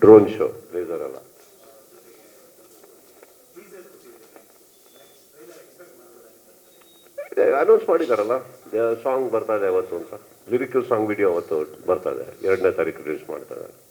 Drone show laser ಅಲ್ಲ. Announce ಮಾಡಿದಾರಲ್ಲ song ಬರ್ತಾ ಇದೆ ಅವತ್ತು ಅಂತ. ಲಿರಿಕಲ್ ಸಾಂಗ್ ವಿಡಿಯೋ ಅವತ್ತು ಬರ್ತಾ ಇದೆ. ಎರಡನೇ ತಾರೀಕು ರಿಲೀಸ್ ಮಾಡ್ತಾ ಇದ್ದಾರೆ.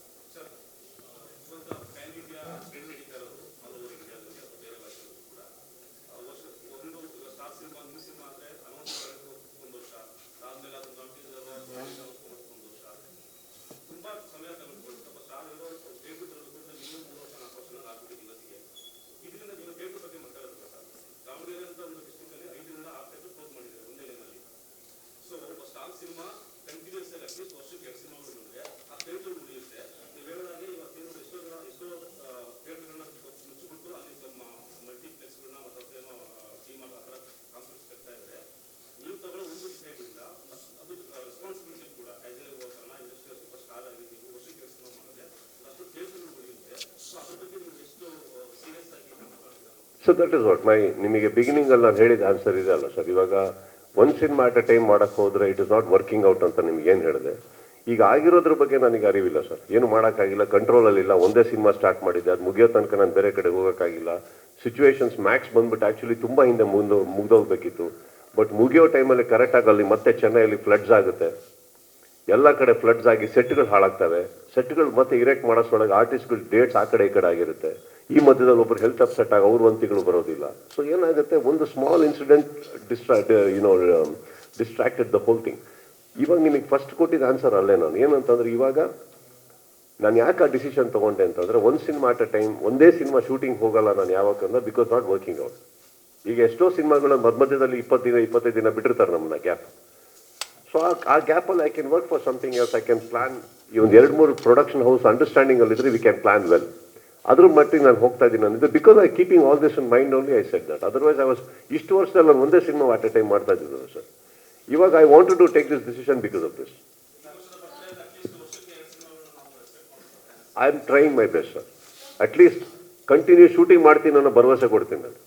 So that is what my ನಿಮಗೆ ಬಿಗಿನಿಂಗ್ ಅಲ್ಲಿ ನಾನು ಹೇಳಿದ ಆನ್ಸರ್ ಇದೆ ಅಲ್ಲ ಸರ್ ಇವಾಗ ಒಂದು ಸಿನಿಮಾ ಅಟ್ ಅ ಟೈಮ್ ಮಾಡಕ್ಕೆ ಹೋದ್ರೆ it is not working out ಅಂತ ನಿಮ್ಗೆ ಏನು ಹೇಳಿದೆ? ಈಗ ಆಗಿರೋದ್ರ ಬಗ್ಗೆ ನನಗೆ ಅರಿವಿಲ್ಲ ಸರ್ ಏನು ಮಾಡೋಕ್ಕಾಗಿಲ್ಲ ಕಂಟ್ರೋಲಲ್ಲಿಲ್ಲ ಒಂದೇ ಸಿನಿಮಾ ಸ್ಟಾರ್ಟ್ ಮಾಡಿದ್ದೆ, ಅದು ಮುಗಿಯೋ ತನಕ ನಾನು ಬೇರೆ ಕಡೆ ಹೋಗೋಕ್ಕಾಗಿಲ್ಲ. ಸಿಚುವೇಶನ್ಸ್ ಮ್ಯಾಕ್ಸ್ ಬಂದ್ಬಿಟ್ಟು ಆ್ಯಕ್ಚುಲಿ ತುಂಬ ಹಿಂದೆ ಮುಂದೆ, ಮುಗ್ದೋಗ್ಬೇಕಿತ್ತು. ಬಟ್ ಮುಗಿಯೋ ಟೈಮಲ್ಲಿ ಕರೆಕ್ಟಾಗಿ ಅಲ್ಲಿ ಮತ್ತೆ ಚೆನ್ನೈಯಲ್ಲಿ ಫ್ಲಡ್ಸ್ ಆಗುತ್ತೆ. ಎಲ್ಲ ಕಡೆ ಫ್ಲಡ್ಸ್ ಆಗಿ ಸೆಟ್ಗಳು ಹಾಳಾಗ್ತವೆ. ಸೆಟ್ಗಳು ಮತ್ತೆ ಇರೆಕ್ಟ್ ಮಾಡೋಸೊಳಗೆ ಆರ್ಟಿಸ್ಟ್ಗಳು ಡೇಟ್ಸ್ ಆ ಕಡೆ ಈ ಕಡೆ ಆಗಿರುತ್ತೆ. ಈ ಮಧ್ಯದಲ್ಲಿ ಒಬ್ರು ಹೆಲ್ತ್ ಅಪ್ಸೆಟ್ ಆಗ ಅವ್ರ ವಂತಿಗಳು ತಿಂಗಳು ಬರೋದಿಲ್ಲ. ಸೊ ಏನಾಗುತ್ತೆ? ಒಂದು small incident distract you know distracted the whole thing ಇವಾಗ ನಿಮಗೆ ಫಸ್ಟ್ ಕೊಟ್ಟಿದ್ದ ಆನ್ಸರ್ ಅಲ್ಲೇ ನಾನು. ಏನಂತಂದ್ರೆ ಇವಾಗ ನಾನು ಯಾಕೆ ಆ ಡಿಸಿಷನ್ ತಗೊಂಡೆ ಅಂತಂದ್ರೆ ಒಂದು ಸಿನಿಮಾ ಅಟ್ ಅ ಟೈಮ್ ಒಂದೇ ಸಿನಿಮಾ ಶೂಟಿಂಗ್ ಹೋಗಲ್ಲ ನಾನು ಯಾವಾಗಂದ್ರೆ ಬಿಕಾಸ್ ನಾಟ್ ವರ್ಕಿಂಗ್ ಔಟ್ ಈಗ ಎಷ್ಟೋ ಸಿನಿಮಾಗಳು ಮಧ್ಯ ಮಧ್ಯದಲ್ಲಿ ಇಪ್ಪತ್ತು ದಿನ, ಇಪ್ಪತ್ತೈದು ದಿನ ಬಿಟ್ಟಿರ್ತಾರೆ ನಮ್ಮನ್ನ ಗ್ಯಾಪ್ ಸೊ ಆ ಗ್ಯಾಪಲ್ಲಿ I can work for something else I can plan ಈ ಒಂದು ಎರಡು ಮೂರು ಪ್ರೊಡಕ್ಷನ್ ಹೌಸ್ ಅಂಡರ್ಸ್ಟ್ಯಾಂಡಿಂಗ್ ಅಲ್ಲಿ ಇದ್ರೆ ವಿ ಕ್ಯಾನ್ ಪ್ಲಾನ್ ವೆಲ್ ಅದ್ರ ಮಟ್ಟಿಗೆ ನಾನು ಹೋಗ್ತಾ ಇದ್ದೀನಿ ಇದು because I keeping all this in mind only I set that otherwise I was ಇಷ್ಟು ವರ್ಷದಲ್ಲಿ ನಾನು ಒಂದೇ ಸಿನಿಮಾ ಅಟ್ ಎ ಟೈಮ್ ಮಾಡ್ತಾ ಇದ್ದಿದ್ದು ಸರ್. ಇವಾಗ I want to take this decision because of this I am trying my best sir at least continue shooting ಮಾಡ್ತೀನಿ ಅನ್ನೋ ಭರವಸೆ ಕೊಡ್ತೀನಿ ನಾನು.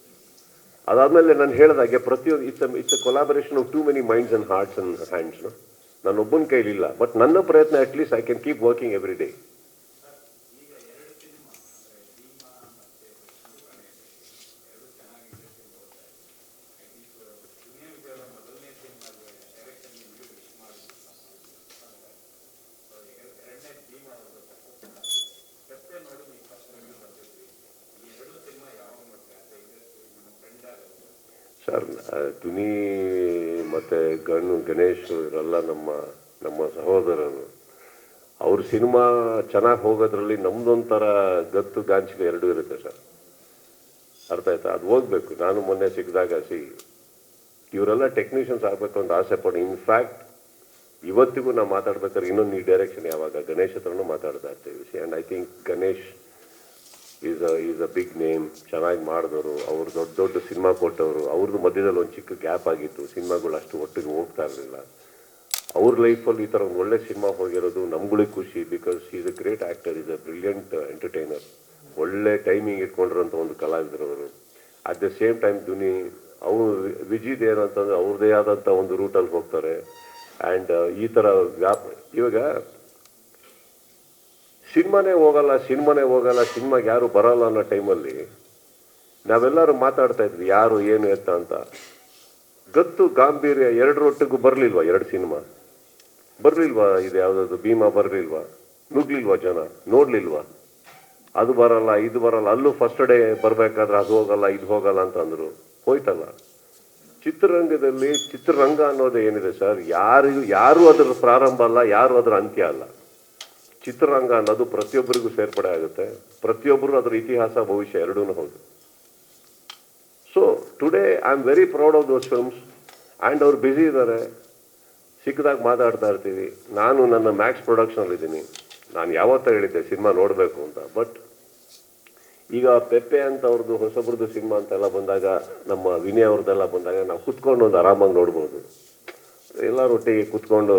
ಅದಾದಮೇಲೆ ನಾನು ಹೇಳಿದಾಗೆ ಪ್ರತಿಯೊಂದು it's it's collaboration of too many minds and hearts and hands ನಾನು ಒಬ್ಬನ ಕೈಲಿಲ್ಲ. ಬಟ್ ನನ್ನ ಪ್ರಯತ್ನ at least I can keep working every day sir ತುನಿ ಗಣ್ಣು ಗಣೇಶ್ ಇವರೆಲ್ಲ ನಮ್ಮ ನಮ್ಮ ಸಹೋದರರು. ಅವ್ರ ಸಿನಿಮಾ ಚೆನ್ನಾಗಿ ಹೋಗೋದ್ರಲ್ಲಿ ನಮ್ದೊಂಥರ ಗತ್ತು ಗಾಂಚಿಗೆ ಎರಡೂ ಇರುತ್ತೆ ಸರ್. ಅರ್ಥ ಆಯ್ತಾ? ಅದು ಹೋಗ್ಬೇಕು. ನಾನು ಮೊನ್ನೆ ಸಿಕ್ಕಿದಾಗ ಸಿ, ಇವರೆಲ್ಲ ಟೆಕ್ನಿಷಿಯನ್ಸ್ ಆಗಬೇಕು ಅಂತ ಆಸೆ ಇನ್ ಇನ್ಫ್ಯಾಕ್ಟ್ ಇವತ್ತಿಗೂ ನಾವು ಮಾತಾಡ್ಬೇಕಾದ್ರೆ ಇನ್ನೊಂದು ಈ ಡೈರೆಕ್ಷನ್ ಯಾವಾಗ ಗಣೇಶ್ ಹತ್ರನೂ ಮಾತಾಡ್ತಾ ಇರ್ತೀವಿ. See and I think Ganesh is is a big name ಚೆನ್ನಾಗಿ ಮಾಡಿದವರು. ಅವ್ರು ದೊಡ್ಡ ದೊಡ್ಡ ಸಿನಿಮಾ ಕೊಟ್ಟವರು. ಅವ್ರದ್ದು ಮಧ್ಯದಲ್ಲಿ ಒಂದು ಚಿಕ್ಕ ಗ್ಯಾಪ್ ಆಗಿತ್ತು. ಸಿನಿಮಾಗಳು ಅಷ್ಟು ಒಟ್ಟಿಗೆ ಹೋಗ್ತಾ ಇರಲಿಲ್ಲ. ಅವ್ರ ಲೈಫಲ್ಲಿ ಈ ಥರ ಒಂದು ಒಳ್ಳೆ ಸಿನಿಮಾ ಹೋಗಿರೋದು ನಮ್ಗಳಿಗೆ ಖುಷಿ because is a great actor is a brilliant entertainer ಒಳ್ಳೆ ಟೈಮಿಂಗ್ ಇಟ್ಕೊಂಡಿರೋಂಥ ಒಂದು ಕಲಾವಿದರವರು ಅಟ್ ದ ಸೇಮ್ ಟೈಮ್ ದುನಿ, ಅವರು ವಿಜಿದ್ ಏನಂತಂದ್ರೆ ಅವ್ರದ್ದೇ ಆದಂಥ ಒಂದು ರೂಟಲ್ಲಿ ಹೋಗ್ತಾರೆ. ಆ್ಯಂಡ್ ಈ ಥರ ವ್ಯಾಪ ಇವಾಗ ಸಿನಿಮಾನೇ ಹೋಗಲ್ಲ ಸಿನಿಮಾನೇ ಹೋಗಲ್ಲ, ಸಿನಿಮಾಗೆ ಯಾರು ಬರಲ್ಲ ಅನ್ನೋ ಟೈಮಲ್ಲಿ ನಾವೆಲ್ಲರೂ ಮಾತಾಡ್ತಾ ಇದ್ವಿ, ಯಾರು, ಏನು ಎತ್ತ ಅಂತ. ಗತ್ತು, ಗಾಂಭೀರ್ಯ ಎರಡರೊಟ್ಟಿಗೂ ಬರಲಿಲ್ವಾ ಎರಡು ಸಿನಿಮಾ? ಬರಲಿಲ್ವಾ ಇದು ಯಾವುದಾದ್ರು ಭೀಮಾ ಬರಲಿಲ್ವಾ? ನುಗ್ಲಿಲ್ವಾ ಜನ? ನೋಡ್ಲಿಲ್ವಾ? ಅದು ಬರಲ್ಲ, ಇದು ಬರಲ್ಲ, ಅಲ್ಲೂ ಫಸ್ಟ್ ಡೇ ಬರಬೇಕಾದ್ರೆ ಅದು ಹೋಗಲ್ಲ, ಇದು ಹೋಗಲ್ಲ ಅಂದರು. ಹೋಯ್ತಲ್ಲ. ಚಿತ್ರರಂಗದಲ್ಲಿ ಚಿತ್ರರಂಗ ಅನ್ನೋದು ಏನಿದೆ ಸರ್? ಯಾರಿಗೂ, ಯಾರು ಅದರ ಪ್ರಾರಂಭ ಅಲ್ಲ, ಯಾರು ಅದರ ಅಂತ್ಯ ಅಲ್ಲ. ಚಿತ್ರರಂಗ ಅನ್ನೋದು ಪ್ರತಿಯೊಬ್ಬರಿಗೂ ಸೇರ್ಪಡೆ ಆಗುತ್ತೆ. ಪ್ರತಿಯೊಬ್ಬರು ಅದರ ಇತಿಹಾಸ, ಭವಿಷ್ಯ ಎರಡೂ ಹೌದು. So today I am very proud of those films and ಅವ್ರು ಬ್ಯುಸಿ ಇದ್ದಾರೆ ಸಿಕ್ಕದಾಗ ಮಾತಾಡ್ತಾ ಇರ್ತೀವಿ. ನಾನು ನನ್ನ ಮ್ಯಾಕ್ಸ್ ಪ್ರೊಡಕ್ಷನಲ್ಲಿದ್ದೀನಿ ನಾನು ಯಾವತ್ತೂ ಹೇಳಿದ್ದೆ ಸಿನಿಮಾ ನೋಡಬೇಕು ಅಂತ. ಬಟ್ ಈಗ ಪೆಪ್ಪೆ ಅಂತ ಅವ್ರದ್ದು, ಹೊಸಬ್ರದ್ದು ಸಿನಿಮಾ ಅಂತೆಲ್ಲ ಬಂದಾಗ, ನಮ್ಮ ವಿನಯ್ ಅವ್ರದ್ದೆಲ್ಲ ಬಂದಾಗ ನಾವು ಕುತ್ಕೊಂಡು ಒಂದು ಆರಾಮಾಗಿ ನೋಡ್ಬೋದು. ಎಲ್ಲರೊಟ್ಟಿಗೆ ಕುತ್ಕೊಂಡು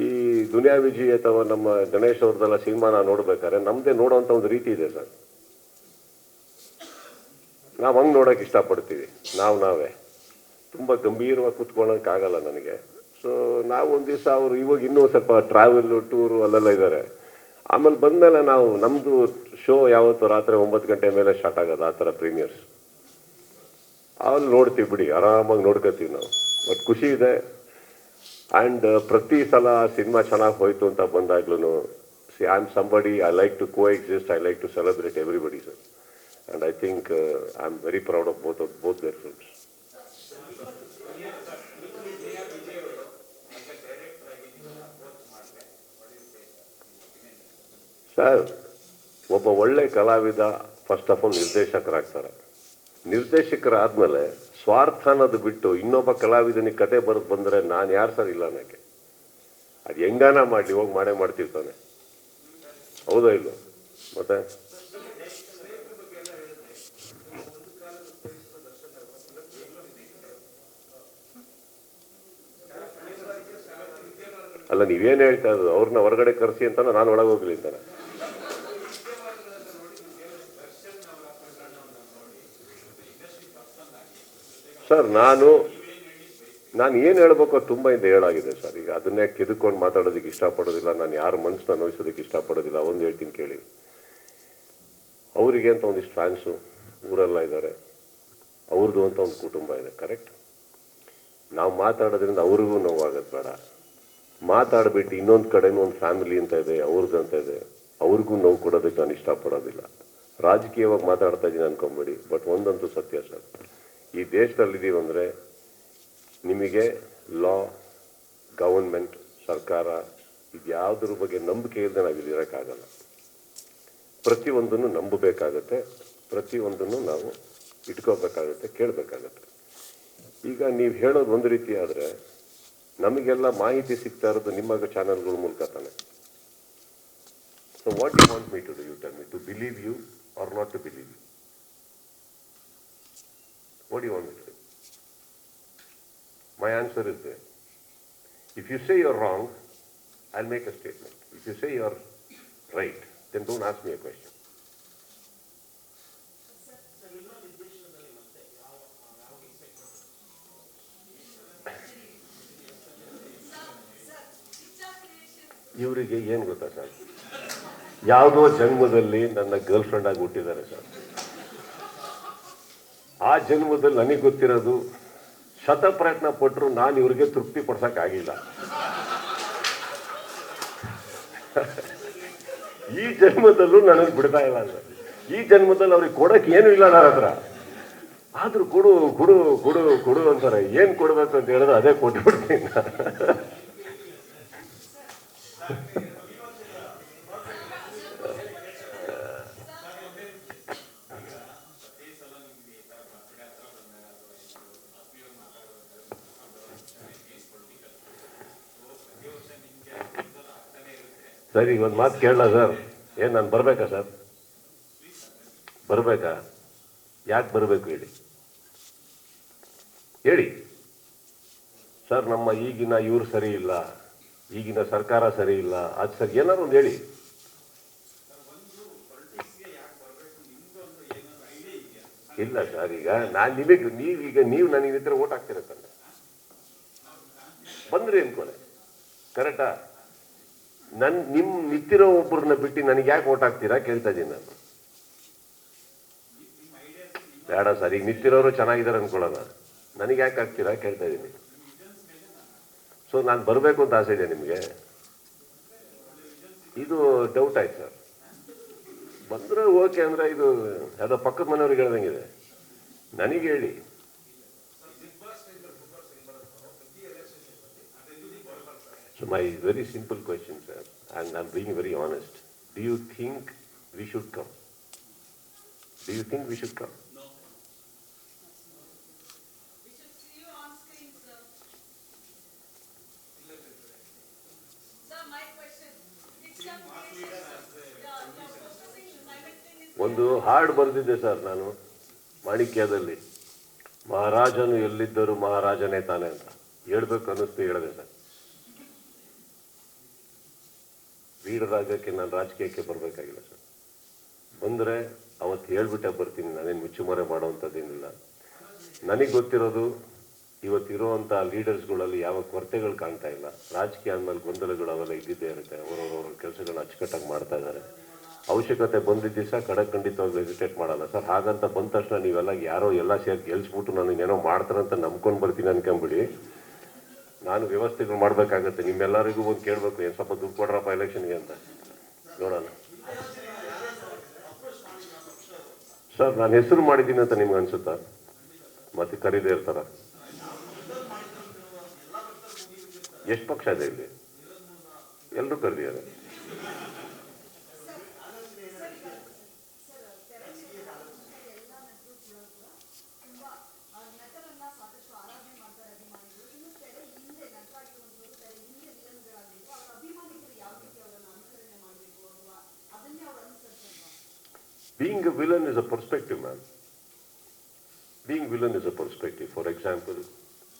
ಈ ದುನಿಯಾ ವಿಜಿ ಅಥವಾ ನಮ್ಮ ಗಣೇಶ್ ಅವ್ರದ್ದೆಲ್ಲ ಸಿನಿಮಾನ ನೋಡ್ಬೇಕಾದ್ರೆ ನಮ್ಮದೇ ನೋಡೋವಂಥ ಒಂದು ರೀತಿ ಇದೆ ಸರ್. ನಾವು ಹಂಗೆ ನೋಡೋಕೆ ಇಷ್ಟಪಡ್ತೀವಿ, ನಾವು ನಾವೇ. ತುಂಬ ಗಂಭೀರವಾಗಿ ಕುತ್ಕೊಳ್ಳೋಕ್ಕಾಗಲ್ಲ ನನಗೆ. ಸೊ ನಾವು ಒಂದು ದಿವಸ ಅವರು ಇವಾಗ ಇನ್ನೂ ಸ್ವಲ್ಪ ಟ್ರಾವೆಲ್ ಟೂರು ಅಲ್ಲೆಲ್ಲ ಇದ್ದಾರೆ ಆಮೇಲೆ ಬಂದಮೇಲೆ ನಾವು ನಮ್ಮದು ಶೋ ಯಾವತ್ತು ರಾತ್ರಿ ಒಂಬತ್ತು ಗಂಟೆ ಮೇಲೆ ಸ್ಟಾರ್ಟ್ ಆಗೋದು, ಆ ಥರ ಪ್ರೀಮಿಯರ್ಸ್ ಅಲ್ಲಿ ನೋಡ್ತೀವಿ ಬಿಡಿ, ಆರಾಮಾಗಿ ನೋಡ್ಕೋತೀವಿ ನಾವು. ಬಟ್ ಖುಷಿ ಇದೆ ಆ್ಯಂಡ್ ಪ್ರತಿ ಸಲ ಸಿನಿಮಾ ಚೆನ್ನಾಗಿ ಹೋಯಿತು ಅಂತ ಬಂದಾಗ್ಲೂ see I am somebody I like to coexist I like to celebrate everybody sir and I think I am very proud of both of both their films sir ಒಬ್ಬ ಒಳ್ಳೆ ಕಲಾವಿದ ಫಸ್ಟ್ ಆಫ್ ಆಲ್ ನಿರ್ದೇಶಕರಾಗ್ತಾರೆ. ನಿರ್ದೇಶಕರಾದ್ಮೇಲೆ ಸ್ವಾರ್ಥ ಅನ್ನೋದು ಬಿಟ್ಟು ಇನ್ನೊಬ್ಬ ಕಲಾವಿದನಿಗೆ ಕತೆ ಬರೆದು ಬಂದರೆ ನಾನು ಯಾರು ಸರ್ ಇಲ್ಲ ನನಗೆ ಅದು ಹೆಂಗಾನ ಮಾಡಲಿ, ಹೋಗಿ ಮಾಡೇ ಮಾಡ್ತಿರ್ತಾನೆ ಹೌದಾ ಇಲ್ಲ ಮತ್ತೆ? ಅಲ್ಲ, ನೀವೇನು ಹೇಳ್ತಾ ಇರೋದು? ಅವ್ರನ್ನ ಹೊರಗಡೆ ಕರೆಸಿ ಅಂತ ನಾನು ಒಳಗೆ ಹೋಗ್ಲಿ ಅಂತಾನೆ. ಸರ್, ನಾನು ನಾನು ಏನು ಹೇಳ್ಬೇಕು ತುಂಬ ಇಂದ ಹೇಳಾಗಿದೆ ಸರ್. ಈಗ ಅದನ್ನೇ ಕೆದಕೊಂಡು ಮಾತಾಡೋದಕ್ಕೆ ಇಷ್ಟಪಡೋದಿಲ್ಲ, ನಾನು ಯಾರ ಮನಸ್ಸನ್ನ ನೋಯಿಸೋದಕ್ಕೆ ಇಷ್ಟಪಡೋದಿಲ್ಲ, ಒಂದು ಹೇಳ್ತೀನಿ ಕೇಳಿ. ಅವರಿಗೆ ಅಂತ ಒಂದಿಷ್ಟು ಫ್ಯಾನ್ಸು ಊರೆಲ್ಲ ಇದ್ದಾರೆ. ಅವ್ರದ್ದು ಅಂತ ಒಂದು ಕುಟುಂಬ ಇದೆ ಕರೆಕ್ಟ್ ನಾವು ಮಾತಾಡೋದ್ರಿಂದ ಅವ್ರಿಗೂ ನೋವಾಗೋದು ಬೇಡ. ಮಾತಾಡ್ಬಿಟ್ಟು ಇನ್ನೊಂದು ಕಡೆನೂ ಒಂದು ಫ್ಯಾಮಿಲಿ ಅಂತ ಇದೆ ಅವ್ರದ್ದು ಅಂತ ಇದೆ, ಅವ್ರಿಗೂ ನೋವು ಕೊಡೋದಕ್ಕೆ ನಾನು ಇಷ್ಟಪಡೋದಿಲ್ಲ. ರಾಜಕೀಯವಾಗಿ ಮಾತಾಡ್ತಾ ಇದ್ದೀನಿ ಅನ್ಕೊಂಬೇಡಿ ಬಟ್ ಒಂದಂತೂ ಸತ್ಯ ಸರ್. ಈ ದೇಶದಲ್ಲಿದ್ದೀವಿ ಅಂದರೆ ನಿಮಗೆ ಲಾ ಗವರ್ಮೆಂಟ್ ಸರ್ಕಾರ ಇದು ಯಾವುದ್ರ ಬಗ್ಗೆ ನಂಬಿಕೆ ಇಲ್ಲದೆ ನಾವು ಇಲ್ಲಿ ಇರೋಕ್ಕಾಗಲ್ಲ. ಪ್ರತಿಯೊಂದನ್ನು ನಂಬಬೇಕಾಗತ್ತೆ, ಪ್ರತಿಯೊಂದನ್ನು ನಾವು ಇಟ್ಕೋಬೇಕಾಗತ್ತೆ, ಕೇಳಬೇಕಾಗತ್ತೆ. ಈಗ ನೀವು ಹೇಳೋದು ಒಂದು ರೀತಿ ಆದರೆ ನಮಗೆಲ್ಲ ಮಾಹಿತಿ ಸಿಗ್ತಾ ಇರೋದು ನಿಮ್ಮ ಚಾನಲ್ಗಳ ಮೂಲಕ ತಾನೆ. So what you want me to you tell me to believe you are not to believe you what do you want me to do? My answer is there. If you say you're wrong, I'll make a statement. If you say you're right, then don't ask me a question. ಇವರಿಗೆ ಏನು ಗೊತ್ತಾ sir ಯಾವುದೋ ಜನ್ಮದಲ್ಲಿ ನನ್ನ girl friend ಆಗಿ ಹುಟ್ಟಿದ್ದಾರೆ sir ಆ ಜನ್ಮದಲ್ಲಿ ನನಗೆ ಗೊತ್ತಿರೋದು, ಶತ ಪ್ರಯತ್ನ ಪಟ್ಟರು ನಾನು ಇವ್ರಿಗೆ ತೃಪ್ತಿ ಪಡ್ಸೋಕ್ಕಾಗಿಲ್ಲ ಈ ಜನ್ಮದಲ್ಲೂ ನನಗೆ ಬಿಡ್ತಾ ಇಲ್ಲ ಸರ್ ಈ ಜನ್ಮದಲ್ಲಿ ಅವ್ರಿಗೆ ಕೊಡಕ್ಕೆ ಏನು ಇಲ್ಲ ನನ್ನ ಹತ್ರ. ಆದರೂ ಕೊಡು ಕೊಡು ಕೊಡು ಕೊಡು ಅಂತಾರೆ. ಏನು ಕೊಡ್ಬೇಕು ಅಂತ ಹೇಳಿದ್ರೆ ಅದೇ ಕೊಟ್ಬಿಡ್ತೀನಿ. ನಾನು. ಈಗ ಒಂದು ಮಾತು ಕೇಳಲ್ಲ ಸರ್. ಏನು, ನಾನು ಬರಬೇಕಾ ಸರ್? ಬರಬೇಕಾ? ಯಾಕೆ ಬರಬೇಕು ಹೇಳಿ? ಹೇಳಿ. ಸರ್, ನಮ್ಮ ಈಗಿನ ಇವರು ಸರಿ ಇಲ್ಲ. ಈಗಿನ ಸರ್ಕಾರ ಸರಿ ಇಲ್ಲ. ಅದು ಸರ್, ಏನಾದ್ರು ಒಂದು ಹೇಳಿ. ಇಲ್ಲ ಸರ್, ಈಗ ನಾನು ನಿಮಗೆ ನೀವೀಗ ನೀವು ನನಗೆ ಇದ್ರೆ ಓಟ್ ಹಾಕ್ತೀರ ತಾನೆ ಬಂದ್ರಿ ಅನ್ಕೊಳ್ಳಿ ಕರೆಕ್ಟಾ ನನ್, ನಿಮ್ ನಿಂತಿರೋ ಒಬ್ಬರನ್ನ ಬಿಟ್ಟು ನನಗೆ ಯಾಕೆ ಓಟ್ ಹಾಕ್ತೀರಾ? ಕೇಳ್ತಾ ಇದ್ದೀನಿ ನಾನು. ಬೇಡ ಸರ್, ಈಗ ನಿಂತಿರೋರು ಚೆನ್ನಾಗಿದ್ದಾರೆ ಅನ್ಕೊಳ್ಳೋಣ. ನನಗೆ ಯಾಕೆ ಹಾಕ್ತೀರಾ? ಕೇಳ್ತಾ ಇದ್ದೀನಿ. ಸೊ ನಾನು ಬರಬೇಕು ಅಂತ ಆಸೆ ಇದೆ ನಿಮಗೆ. ಇದು ಡೌಟ್ ಆಯ್ತು ಸರ್. ಬಂದ್ರೆ ಓಕೆ ಅಂದರೆ ಇದು, ಯಾವುದೋ ಪಕ್ಕದ ಮನೆಯವ್ರಿಗೆ ಹೇಳ್ದಂಗಿದೆ. ನನಗೆ ಹೇಳಿ. So my very simple question, sir, and I'm being very honest. Do you think we should come? Do you think we should come? We should see you on screen, sir. Sir, my question. It's creation. Yeah, you're focusing simultaneously. ಒಂದು ಹಾಡು ಬರೆದಿದ್ದೆ sir ನಾನು ಮಾಣಿಕ್ಯದಲ್ಲಿ ಮಹಾರಾಜನು ಎಲ್ಲಿದ್ದರೂ ಮಹಾರಾಜನೇ ತಾನೆ ಅಂತ ಹೇಳ್ಬೇಕು ಅನ್ನಿಸ್ತು ಹೇಳಿದೆ sir ವೀರರಾಗಕ್ಕೆ ನಾನು ರಾಜಕೀಯಕ್ಕೆ ಬರಬೇಕಾಗಿಲ್ಲ, ಸರ್. ಬಂದರೆ ಅವತ್ತು ಹೇಳ್ಬಿಟ್ಟೆ ಬರ್ತೀನಿ, ನಾನೇನು ಮುಚ್ಚುಮರೆ ಮಾಡೋವಂಥದ್ದೇನಿಲ್ಲ ನನಗೆ ಗೊತ್ತಿರೋದು, ಇವತ್ತಿರುವಂಥ ಲೀಡರ್ಸ್ಗಳಲ್ಲಿ ಯಾವ ಕೊರತೆಗಳು ಕಾಣ್ತಾ ಇಲ್ಲ. ರಾಜಕೀಯ ಅಂದಮೇಲೆ ಗೊಂದಲಗಳು ಅವೆಲ್ಲ ಇದ್ದಿದ್ದೇ ಇರುತ್ತೆ. ಅವರವ್ರವ್ರ ಕೆಲಸಗಳು ಅಚ್ಚುಕಟ್ಟಾಗಿ ಮಾಡ್ತಾ ಇದ್ದಾರೆ. ಅವಶ್ಯಕತೆ ಬಂದಿದ್ದ ದಿವಸ ಕಡೆ ಖಂಡಿತವಾಗಿ ಹೆಸಿಟೇಟ್ ಮಾಡಲ್ಲ. ಸರ್, ಹಾಗಂತ ಬಂದ ತಕ್ಷಣ ನೀವೆಲ್ಲ ಯಾರೋ ಎಲ್ಲ ಸೇರಿ ಗೆಲ್ಸ್ಬಿಟ್ಟು ನನಗೇನೋ ಮಾಡ್ತಾರಂತ ನಂಬ್ಕೊಂಡು ಬರ್ತೀನಿ ಅನ್ಕೊಂಬಿಡಿ. ನಾನು ವ್ಯವಸ್ಥೆಗಳು ಮಾಡಬೇಕಾಗತ್ತೆ. ನಿಮ್ಮೆಲ್ಲರಿಗೂ ಒಂದು ಕೇಳಬೇಕು. ಏನು ಸ್ವಲ್ಪ ದುಡ್ಡು ಕೊಡ್ರಪ್ಪ ಎಲೆಕ್ಷನ್ಗೆ ಅಂತ. ನೋಡೋಣ. ಸರ್, ನಾನು ಹೆಸರು ಮಾಡಿದ್ದೀನಿ ಅಂತ ನಿಮ್ಗೆ ಅನ್ಸುತ್ತಾ? ಮತ್ತೆ ಕರೀದೇ ಇರ್ತಾರ? ಎಷ್ಟು ಪಕ್ಷ ಇದೆ ಇಲ್ಲಿ? ಎಲ್ಲರೂ ಕರೆದಿದ್ದಾರೆ ನಟರನ್ನ ಸಾಕಷ್ಟು ಆರಾಧನೆ ಮಾಡ್ತಾರೆ ಅಭಿಮಾನಿಗಳು ಇನ್ನು ತೆರೆ ಹಿಂದೆ ನಟರಾಗಿರುವಂತವರು ತೆರೆ ಹಿಂದೆ ವಿಲನ್ಗಳಾಗಿದ್ರು ಅವರ ಅಭಿಮಾನಿಗಳು ಯಾವ ರೀತಿ ಅವರನ್ನ ಅನುಸರಣೆ ಮಾಡಬೇಕು ಅಥವಾ ಅದನ್ನೇ ಅವ್ರು ಅನುಸರಿಸಲ್ವಾ being a villain is a perspective, man. Being villain is a perspective. For example,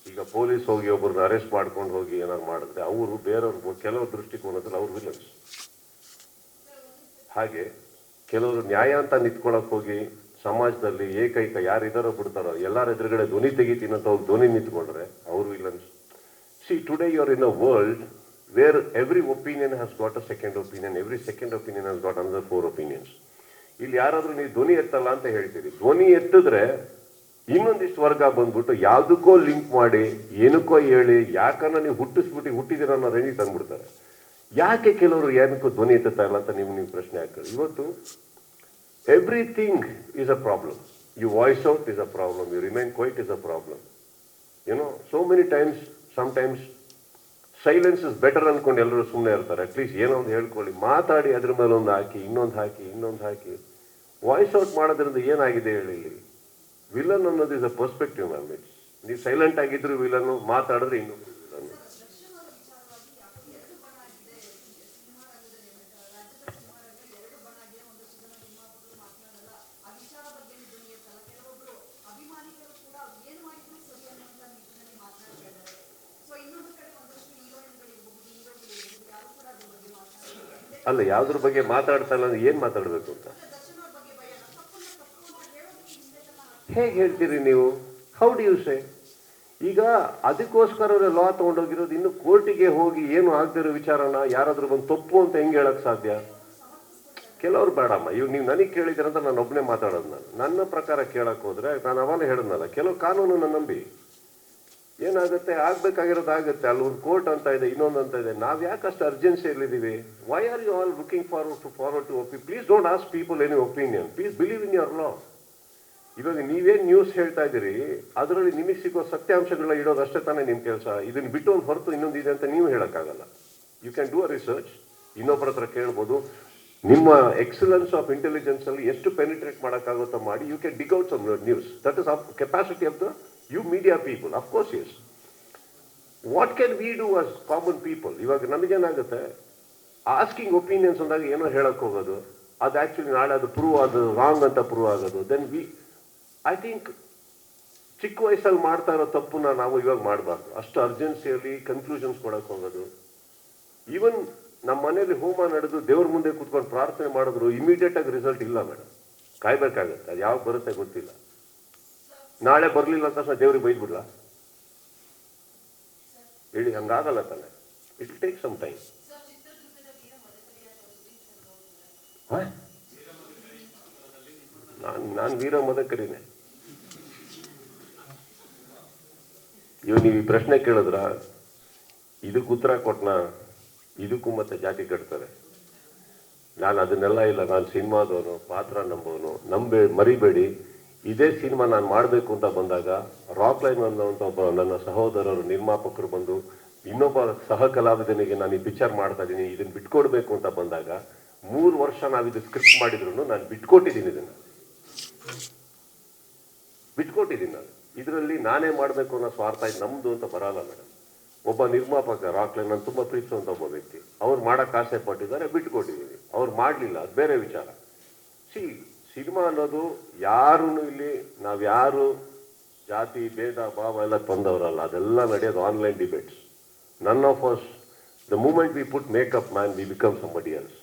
ಈಗ ಪೊಲೀಸ್ ಹೋಗಿ ಒಬ್ಬರನ್ನ ಅರೆಸ್ಟ್ ಮಾಡ್ಕೊಂಡು ಹೋಗಿ ಏನಾರು ಮಾಡಿದ್ರೆ ಅವರು ಬೇರೆಯವ್ರಿಗೆ ಕೆಲವು ದೃಷ್ಟಿಕೋನದಲ್ಲಿ ಅವ್ರು ವಿಲನ್ಸ್ ಹಾಗೆ ಕೆಲವರು ನ್ಯಾಯ ಅಂತ ನಿಂತ್ಕೊಳಕ್ ಹೋಗಿ ಸಮಾಜದಲ್ಲಿ ಏಕೈಕ ಯಾರಿದಾರೋ ಬಿಡ್ತಾರೋ ಎಲ್ಲರ ಎದುರುಗಡೆ ಧ್ವನಿ ತೆಗಿತೀನಿ ಅಂತ ಹೋಗಿ ಧ್ವನಿ ನಿಂತ್ಕೊಂಡ್ರೆ ಅವರು villains see today your in a world where every opinion has got a second opinion every second opinion has got another four opinions ಇಲ್ಲಿ ಯಾರಾದ್ರೂ ನೀವು ಧ್ವನಿ ಎತ್ತಲ್ಲ ಅಂತ ಹೇಳ್ತೀರಿ. ಧ್ವನಿ ಎತ್ತಿದ್ರೆ ಇನ್ನೊಂದಿಷ್ಟು ವರ್ಗ ಬಂದ್ಬಿಟ್ಟು ಯಾವುದಕ್ಕೋ ಲಿಂಕ್ ಮಾಡಿ, ಏನಕ್ಕೋ ಹೇಳಿ, ಯಾಕನ್ನ ನೀವು ಹುಟ್ಟಿಸ್ಬಿಟ್ಟು ಹುಟ್ಟಿದಿರ ಅನ್ನೋ ರೇಂಜಿಗೆ ತಂದ್ಬಿಡ್ತಾರೆ. ಯಾಕೆ ಕೆಲವರು ಏನಕ್ಕೂ ಧ್ವನಿ ಎತ್ತುತ್ತಾ ಇಲ್ಲ ಅಂತ ನೀವು ನೀವು ಪ್ರಶ್ನೆ ಹಾಕ್ತಾರೆ ಇವತ್ತು everything is a problem you voice out is a problem you remain quiet is a problem ಏನೋ so many times some times silence is better ಅನ್ಕೊಂಡು ಎಲ್ಲರೂ ಸುಮ್ಮನೆ ಇರ್ತಾರೆ. ಅಟ್ಲೀಸ್ಟ್ ಏನೋ ಒಂದು ಹೇಳ್ಕೊಳ್ಳಿ. ಮಾತಾಡಿ ಅದ್ರ ಮೇಲೆ ಒಂದು ಹಾಕಿ, ಇನ್ನೊಂದು ಹಾಕಿ ಇನ್ನೊಂದು ಹಾಕಿ. ವಾಯ್ಸ್ ಔಟ್ ಮಾಡೋದ್ರಿಂದ ಏನಾಗಿದೆ ಹೇಳಿ? ಇಲ್ಲಿ ವಿಲನ್ ಅನ್ನೋದು ಇಸ್ ಅ ಪರ್ಸ್ಪೆಕ್ಟಿವ್ ಇಟ್ಸ್ ನೀವು ಸೈಲೆಂಟ್ ಆಗಿದ್ರು ವಿಲನ್ ಮಾತಾಡಿದ್ರೆ ಇನ್ನು ಅಲ್ಲ, ಯಾವ್ದ್ರ ಬಗ್ಗೆ ಮಾತಾಡ್ತಾ ಇಲ್ಲ ಅಂದ್ರೆ ಏನ್ ಮಾತಾಡ್ಬೇಕು ಅಂತ ದರ್ಶನ್ ಅವ್ರ ಬಗ್ಗೆ ಭಯ ತಪ್ಪನ್ನ ತಪ್ಪು ಅಂತ ಹೇಳೋದಕ್ಕೆ ಹಿಂದೆ ತನ ಹೇಗೆ ಹೇಳ್ತೀರಿ ನೀವು? ಹೌ ಡಿ ಯು ಸೇ ಈಗ ಅದಕ್ಕೋಸ್ಕರ ಲಾ ತಗೊಂಡೋಗಿರೋದು ಇನ್ನು ಕೋರ್ಟಿಗೆ ಹೋಗಿ ಏನು ಆಗದಿರೋ ವಿಚಾರನ ಯಾರಾದರೂ ಬಂದು ತಪ್ಪು ಅಂತ ಹೆಂಗೆ ಹೇಳಕ್ ಸಾಧ್ಯ? ಕೆಲವ್ರು ಬೇಡಮ್ಮ. ಇವಾಗ ನೀವು ನನಗೆ ಕೇಳಿದ್ರೆ ನಾನು ಒಬ್ಬನೇ ಮಾತಾಡೋದು ನಾನು. ನನ್ನ ಪ್ರಕಾರ ಕೇಳಕ್ ಹೋದ್ರೆ ನಾನು ಅವಾಗಲೇ ಹೇಳಿದ್ನಲ್ಲ ಕೆಲವು ಕಾನೂನನ್ನ ನಂಬಿ. ಏನಾಗುತ್ತೆ? ಆಗಬೇಕಾಗಿರೋದು ಆಗುತ್ತೆ. ಅಲ್ಲಿ ಒಂದು ಕೋರ್ಟ್ ಅಂತ ಇದೆ, ಇನ್ನೊಂದು ಅಂತ ಇದೆ. ನಾವು ಯಾಕೆ ಅಷ್ಟು ಅರ್ಜೆನ್ಸಿಯಲ್ಲಿದ್ದೀವಿ why are you all looking forward to forward to OP please don't ask people any opinion please believe in your law ಇವಾಗ ನೀವೇನು ನ್ಯೂಸ್ ಹೇಳ್ತಾ ಇದ್ದೀರಿ, ಅದರಲ್ಲಿ ನಿಮಗೆ ಸಿಗೋ ಸತ್ಯಾಂಶಗಳನ್ನ ಇಡೋದಷ್ಟೇ ತಾನೇ ನಿಮ್ಮ ಕೆಲಸ. ಇದನ್ನು ಬಿಟ್ಟು ಒಂದು ಹೊರತು ಇನ್ನೊಂದು ಇದೆ ಅಂತ ನೀವು ಹೇಳೋಕ್ಕಾಗಲ್ಲ. You can do a research ಇನ್ನೊಬ್ಬರ ಹತ್ರ ಕೇಳ್ಬೋದು. ನಿಮ್ಮ ಎಕ್ಸಲೆನ್ಸ್ ಆಫ್ ಇಂಟೆಲಿಜೆನ್ಸ್ ಅಲ್ಲಿ ಎಷ್ಟು ಪೆನಿಟ್ರೇಟ್ ಮಾಡೋಕ್ಕಾಗುತ್ತೋ ಮಾಡಿ you can dig out some news that is of capacity of the you media people of course yes what can we do us common people ಇವಾಗ ನಮಗೇನಾಗುತ್ತೆ? ಆಸ್ಕಿಂಗ್ ಒಪಿನಿಯನ್ಸ್ ಅಂದಾಗ ಏನೋ ಹೇಳಕ್ ಹೋಗೋದು. ಅದು ಆಕ್ಚುಲಿ ನಾಳೆ ಅದು ಪ್ರೂವ್ ಅದು ರಾಂಗ್ ಅಂತ ಪ್ರೂವ್ ಆಗೋದು. ದೆನ್ ವಿ ಐ ಥಿಂಕ್ ಚಿಕ್ಕ ವಯಸ್ಸಲ್ಲಿ ಮಾಡ್ತಾ ಇರೋ ತಪ್ಪನ್ನ ನಾವು ಇವಾಗ ಮಾಡಬಾರ್ದು. ಅಷ್ಟು ಅರ್ಜೆನ್ಸಿಯಲ್ಲಿ ಕನ್ಕ್ಲೂಷನ್ಸ್ ಕೊಡೋಕೆ ಹೋಗೋದು. ಈವನ್ ನಮ್ಮ ಮನೇಲಿ ಹೋಮ ನಡೆದು ದೇವ್ರ ಮುಂದೆ ಕೂತ್ಕೊಂಡು ಪ್ರಾರ್ಥನೆ ಮಾಡಿದ್ರು ಇಮಿಡಿಯೇಟ್ ಆಗಿ ರಿಸಲ್ಟ್ ಇಲ್ಲ ಮೇಡಮ್ ಕಾಯ್ಬೇಕಾಗತ್ತೆ. ಅದು ಯಾವಾಗ ಬರುತ್ತೆ ಗೊತ್ತಿಲ್ಲ. ನಾಳೆ ಬರಲಿಲ್ಲ ಅಂತ ತಕ್ಷಣ ದೇವ್ರಿಗೆ ಬೈದ್ಬಿಡ್ಲ? ಹೇಳಿ ಹಂಗಾಗಲ್ಲ ತಾನೆ. ಇಟ್ ಟೇಕ್ ಸಮ್ ಟೈಮ್ ನಾನು ನಾನು ವೀರ ಮದಕರಿನೇ. ಇವ್ ನೀವು ಈ ಪ್ರಶ್ನೆ ಕೇಳಿದ್ರ? ಇದಕ್ಕೆ ಉತ್ತರ ಕೊಟ್ನ, ಇದಕ್ಕೂ ಮತ್ತೆ ಜಾತಿ ಕಟ್ತಾರೆ. ನಾನು ಅದನ್ನೆಲ್ಲ ಇಲ್ಲ, ನಾನು ಸಿನಿಮಾದವನು, ಪಾತ್ರ ನಂಬೋನು ನಂಬೆ, ಮರಿಬೇಡಿ. ಇದೇ ಸಿನಿಮಾ ನಾನು ಮಾಡಬೇಕು ಅಂತ ಬಂದಾಗ, ರಾಕ್ ಲೈನ್ ಅನ್ನೋಂಥ ಒಬ್ಬ ನನ್ನ ಸಹೋದರರು, ನಿರ್ಮಾಪಕರು ಬಂದು, ಇನ್ನೊಬ್ಬ ಸಹ ಕಲಾವಿದನಿಗೆ ನಾನು ಈ ಪಿಕ್ಚರ್ ಮಾಡ್ತಾ ಇದ್ದೀನಿ ಇದನ್ನು ಬಿಟ್ಕೊಡ್ಬೇಕು ಅಂತ ಬಂದಾಗ, ಮೂರು ವರ್ಷ ನಾವು ಇದು ಸ್ಕ್ರಿಪ್ಟ್ ಮಾಡಿದ್ರು ನಾನು ಬಿಟ್ಕೊಟ್ಟಿದ್ದೀನಿ ಇದನ್ನ. ಬಿಟ್ಕೊಟ್ಟಿದ್ದೀನಿ ನಾನು. ಇದರಲ್ಲಿ ನಾನೇ ಮಾಡಬೇಕು ಅನ್ನೋ ಸ್ವಾರ್ಥ ನಮ್ದು ಅಂತ ಬರಲ್ಲ ಮೇಡಮ್. ಒಬ್ಬ ನಿರ್ಮಾಪಕ ರಾಕ್ಲೆ ನಾನು ತುಂಬಾ ಪ್ರೀತಿಸುವಂತ ಒಬ್ಬ ವ್ಯಕ್ತಿ. ಅವ್ರು ಮಾಡಕ್ ಆಸೆ ಪಟ್ಟಿದ್ದಾರೆ, ಬಿಟ್ಕೊಟ್ಟಿದ್ದೀನಿ. ಅವ್ರು ಮಾಡಲಿಲ್ಲ, ಅದು ಬೇರೆ ವಿಚಾರ. ಸಿ, ಸಿನಿಮಾ ಅನ್ನೋದು ಯಾರೂ ಇಲ್ಲಿ ನಾವ್ಯಾರು ಜಾತಿ, ಭೇದ, ಭಾವ ಎಲ್ಲ ತಂದವರಲ್ಲ, ಅದೆಲ್ಲ ನಡೆಯೋದು online debates none of us the moment we put makeup man we become some else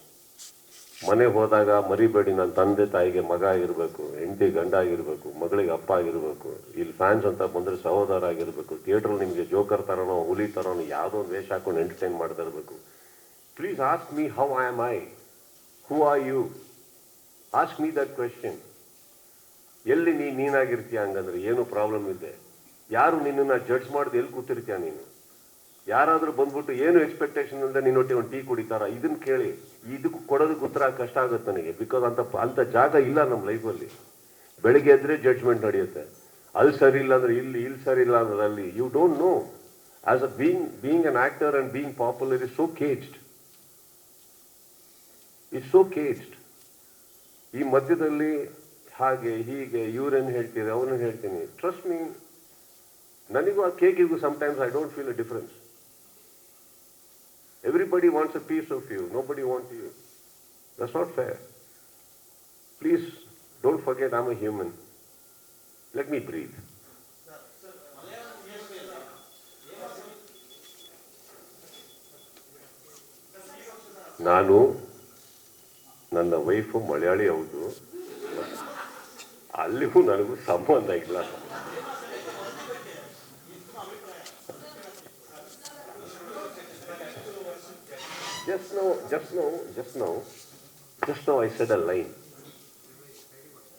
ಮನೆ ಹೋದಾಗ ಮರಿಬೇಡಿ ನನ್ನ ತಂದೆ ತಾಯಿಗೆ ಮಗ ಆಗಿರ್ಬೇಕು, ಹೆಂಡತಿ ಗಂಡ ಆಗಿರ್ಬೇಕು, ಮಗಳಿಗೆ ಅಪ್ಪ ಆಗಿರ್ಬೇಕು, ಇಲ್ಲಿ ಫ್ಯಾನ್ಸ್ ಅಂತ ಬಂದ್ರೆ ಸಹೋದರ ಆಗಿರ್ಬೇಕು, ಥಿಯೇಟ್ರ್ ನಿಮಗೆ ಜೋಕರ್ ತರನೋ, ಹುಲಿ ತರನೋ, ಯಾವುದೋ ಒಂದು ವೇಷ ಹಾಕೊಂಡು ಎಂಟರ್ಟೈನ್ ಮಾಡ್ತಾ ಇರಬೇಕು. Please ask me how I am I who are you ask me that question ಎಲ್ಲಿ ನೀ ನೀನಾಗಿರ್ತೀಯ ಹಂಗಂದ್ರೆ ಏನು ಪ್ರಾಬ್ಲಮ್ ಇದೆ ಯಾರು ನಿನ್ನನ್ನು ಜಡ್ಜ್ ಮಾಡಿದ ಎಲ್ಲಿ ಕೂತಿರ್ತೀಯ ನೀನು? ಯಾರಾದರೂ ಬಂದ್ಬಿಟ್ಟು ಏನು ಎಕ್ಸ್ಪೆಕ್ಟೇಷನ್ ಅಂದ್ರೆ ನಿನ್ನೊಟ್ಟಿಗೆ ಒಂದು ಟೀ ಕುಡಿತಾರ ಇದನ್ನ ಕೇಳಿ, ಇದಕ್ಕೆ ಕೊಡೋದಕ್ಕೆ ಉತ್ತರ ಕಷ್ಟ ಆಗುತ್ತೆ ನನಗೆ ಬಿಕಾಸ್ ಅಂತ ಅಂತ ಜಾಗ ಇಲ್ಲ ನಮ್ಮ ಲೈಫಲ್ಲಿ ಬೆಳಿಗ್ಗೆ ಎದ್ರೆ ಜಡ್ಜ್ಮೆಂಟ್ ನಡೆಯುತ್ತೆ. ಅಲ್ಲಿ ಸರಿ ಇಲ್ಲ ಅಂದ್ರೆ ಇಲ್ಲಿ ಇಲ್ಲಿ ಸರಿ ಇಲ್ಲ ಅಂದ್ರೆ ಅಲ್ಲಿ. You don't know as a being being an actor and being popular is so caged is so caged ಈ ಮಧ್ಯದಲ್ಲಿ ಹಾಗೆ, ಹೀಗೆ, ಇವ್ರೇನು ಹೇಳ್ತೀರಿ ಅವನು ಹೇಳ್ತೀನಿ. ಟ್ರಸ್ಟ್ ಮೀ ನನಗೂ ಆ ಕೇಕಿಗೂ sometimes I don't feel a difference everybody wants a piece of you. Nobody wants you. That's not fair. Please don't forget I'm a human. Let me breathe. ನಾನು ನನ್ನ ವೈಫು ಮಲಯಾಳಿ ಹೌದು ಅಲ್ಲಿಗೂ ನನಗೂ ಸಂಬಂಧ ಇಲ್ಲ Just now, just now, just now, just now I said a line.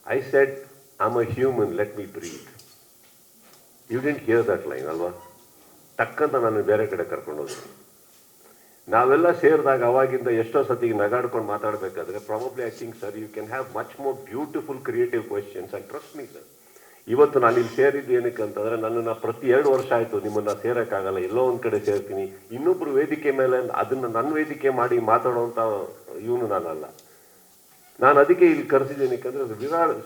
I said, I'm a human, let me breathe. You didn't hear that line, ಅಲ್ವಾ ಟಕ್ಕಂತ ನಾನು ಬೇರೆ ಕಡೆ ಕರ್ಕೊಂಡು ಹೋದ್ರು ನಾವೆಲ್ಲ ಸೇರಿದಾಗ ಅವಾಗಿಂದ ಎಷ್ಟೋ ಸತಿಗೆ ನಗಾಡ್ಕೊಂಡು ಮಾತಾಡಬೇಕಾದ್ರೆ probably I think sir you can have much more beautiful creative questions and trust me sir ಇವತ್ತು ನಾನು ಇಲ್ಲಿ ಸೇರಿದ್ದು ಏನಕ್ಕೆ ಅಂತಂದ್ರೆ ನನ್ನನ್ನು ಪ್ರತಿ ಎರಡು ವರ್ಷ ಆಯಿತು ನಿಮ್ಮನ್ನ ಸೇರೋಕ್ಕಾಗಲ್ಲ, ಎಲ್ಲೋ ಒಂದು ಕಡೆ ಸೇರ್ತೀನಿ. ಇನ್ನೊಬ್ಬರು ವೇದಿಕೆ ಮೇಲೆ ಅದನ್ನ ನನ್ನ ವೇದಿಕೆ ಮಾಡಿ ಮಾತಾಡುವಂಥ ಇವನು ನಾನಲ್ಲ. ನಾನು ಅದಕ್ಕೆ ಇಲ್ಲಿ ಕರೆಸಿದ್ದೀನಿ ಯಾಕಂದ್ರೆ ವಿರಾಟ್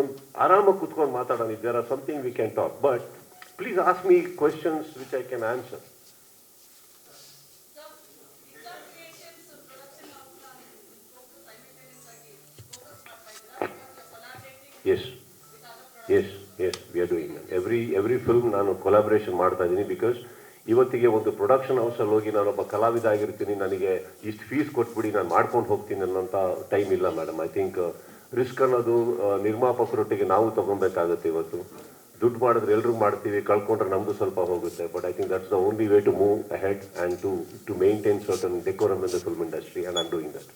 ಒಂದು ಆರಾಮಾಗಿ ಕುತ್ಕೊಂಡು ಮಾತಾಡೋಣ there something we can talk but please ask me questions which I can answer yes we are doing every every film ನಾನು ಕೊಲಾಬ್ರೇಷನ್ ಮಾಡ್ತಾ ಇದ್ದೀನಿ ಬಿಕಾಸ್ ಇವತ್ತಿಗೆ ಒಂದು ಪ್ರೊಡಕ್ಷನ್ ಹೌಸಲ್ಲಿ ಹೋಗಿ ನಾನೊಬ್ಬ ಕಲಾವಿದ ಆಗಿರ್ತೀನಿ ನನಗೆ ಇಷ್ಟು ಫೀಸ್ ಕೊಟ್ಬಿಡಿ ನಾನು ಮಾಡ್ಕೊಂಡು ಹೋಗ್ತೀನಿ ಅನ್ನೋಂಥ ಟೈಮ್ ಇಲ್ಲ ಮೇಡಮ್ ಐ ಥಿಂಕ್ ರಿಸ್ಕ್ ಅನ್ನೋದು ಆ, ನಿರ್ಮಾಪಕರೊಟ್ಟಿಗೆ ನಾವು ತೊಗೊಬೇಕಾಗುತ್ತೆ ಇವತ್ತು. ದುಡ್ಡು ಮಾಡಿದ್ರೆ ಎಲ್ಲರೂ ಮಾಡ್ತೀವಿ ಕಳ್ಕೊಂಡ್ರೆ ನಮ್ಮದು ಸ್ವಲ್ಪ ಹೋಗುತ್ತೆ. But I think that's the only way to move ahead and to to maintain certain decorum in the film industry and I'm doing that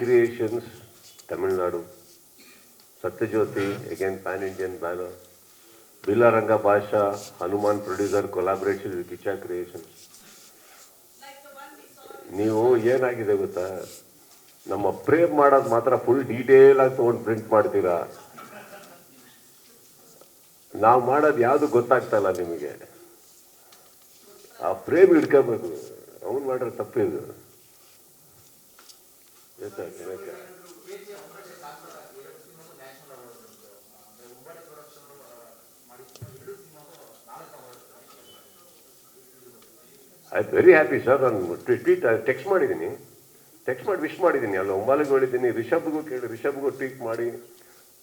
creations Tamil Nadu Sathya Jyothi again pan Indian banner Billa Ranga Baashha Hanuman producer collaboration with Kichcha creations ನೀವು ಏನಾಗಿದೆ ಗೊತ್ತಾ? ನಮ್ಮ ಪ್ರೇಮ್ ಮಾಡೋದು ಮಾತ್ರ full detail ಆಗಿ ತೊಗೊಂಡು print ಮಾಡ್ತೀರಾ? ನಾವು ಮಾಡೋದು ಯಾವುದು ಗೊತ್ತಾಗ್ತಾ ಇಲ್ಲ ನಿಮಗೆ. ಆ ಪ್ರೇಮ್ ಹಿಡ್ಕೋಬೇಕು. ಅವ್ನು ಮಾಡ್ರೆ ತಪ್ಪಿದು sir I very happy sir ನಾನು ಟ್ವೀಟ್ ಟೆಕ್ಸ್ಟ್ ಮಾಡಿದ್ದೀನಿ. ಟೆಕ್ಸ್ಟ್ ಮಾಡಿ ವಿಶ್ ಮಾಡಿದ್ದೀನಿ. ಅಲ್ಲ ಉಮ್ಮಾಲಿಗೆ ಹೇಳಿದ್ದೀನಿ. ರಿಷಬ್ಗೂ ಕೇಳಿ, ರಿಷಬ್ಗೂ ಟ್ವೀಟ್ ಮಾಡಿ.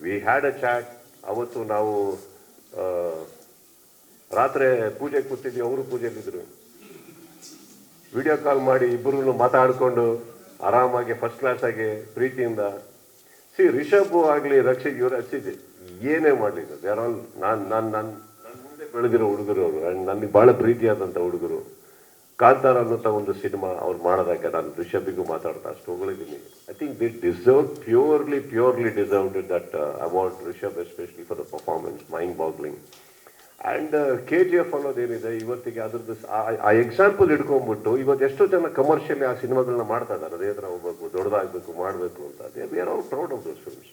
ವಿ ಹ್ಯಾಡ್ ಅ ಚಾಟ್ ಅವತ್ತು ನಾವು ರಾತ್ರಿ ಪೂಜೆ ಕೂತಿದ್ವಿ. ಅವರು ಪೂಜೆಯಲ್ಲಿದ್ದರು ವಿಡಿಯೋ ಕಾಲ್ ಮಾಡಿ ಇಬ್ಬರು ಮಾತಾಡಿಕೊಂಡು. ಆರಾಮಾಗಿ ಫಸ್ಟ್ ಕ್ಲಾಸ್ ಆಗಿ ಪ್ರೀತಿಯಿಂದ. ಸಿ ರಿಷಬ್ ಆಗಲಿ, ರಕ್ಷಿತ್ ಇವರು ಹಚ್ಚಿದ್ದೆ ಏನೇ ಮಾಡಲಿ ದೇ ಆರ್ ಆಲ್ ನಾನು ನಾನು ನಾನು ನನ್ನ ಮುಂದೆ ಬೆಳೆದಿರೋ ಹುಡುಗರು ಅವರು. ಆ್ಯಂಡ್ ನನಗೆ ಭಾಳ ಪ್ರೀತಿಯಾದಂಥ ಹುಡುಗರು. ಕಾಂತಾರ ಅನ್ನೋಂಥ ಒಂದು ಸಿನಿಮಾ ಅವ್ರು ಮಾಡೋದಕ್ಕೆ ನಾನು ರಿಷಬಿಗೂ ಮಾತಾಡ್ತಾ ಅಷ್ಟು ಹೊಗಳಿದ್ದೀನಿ. I think the deserve purely purely deserved that award Rishab especially for the performance mind boggling and K G F ಅನ್ನೋದೇನಿದೆ ಇವತ್ತಿಗೆ ಅದ್ರದ್ದು ಆ- ಎಕ್ಸಾಂಪಲ್ ಹಿಡ್ಕೊಂಡ್ಬಿಟ್ಟು ಇವತ್ತು ಎಷ್ಟೋ ಜನ ಕಮರ್ಷಿಯಲಿ ಆ ಸಿನಿಮಾಗಳನ್ನ ಮಾಡ್ತಾ ಇದ್ದಾರೆ. ಅದೇ ಥರ ಹೋಗ್ಬೇಕು ದೊಡ್ಡದಾಗಬೇಕು, ಮಾಡಬೇಕು ಅಂತ. We are all proud of those films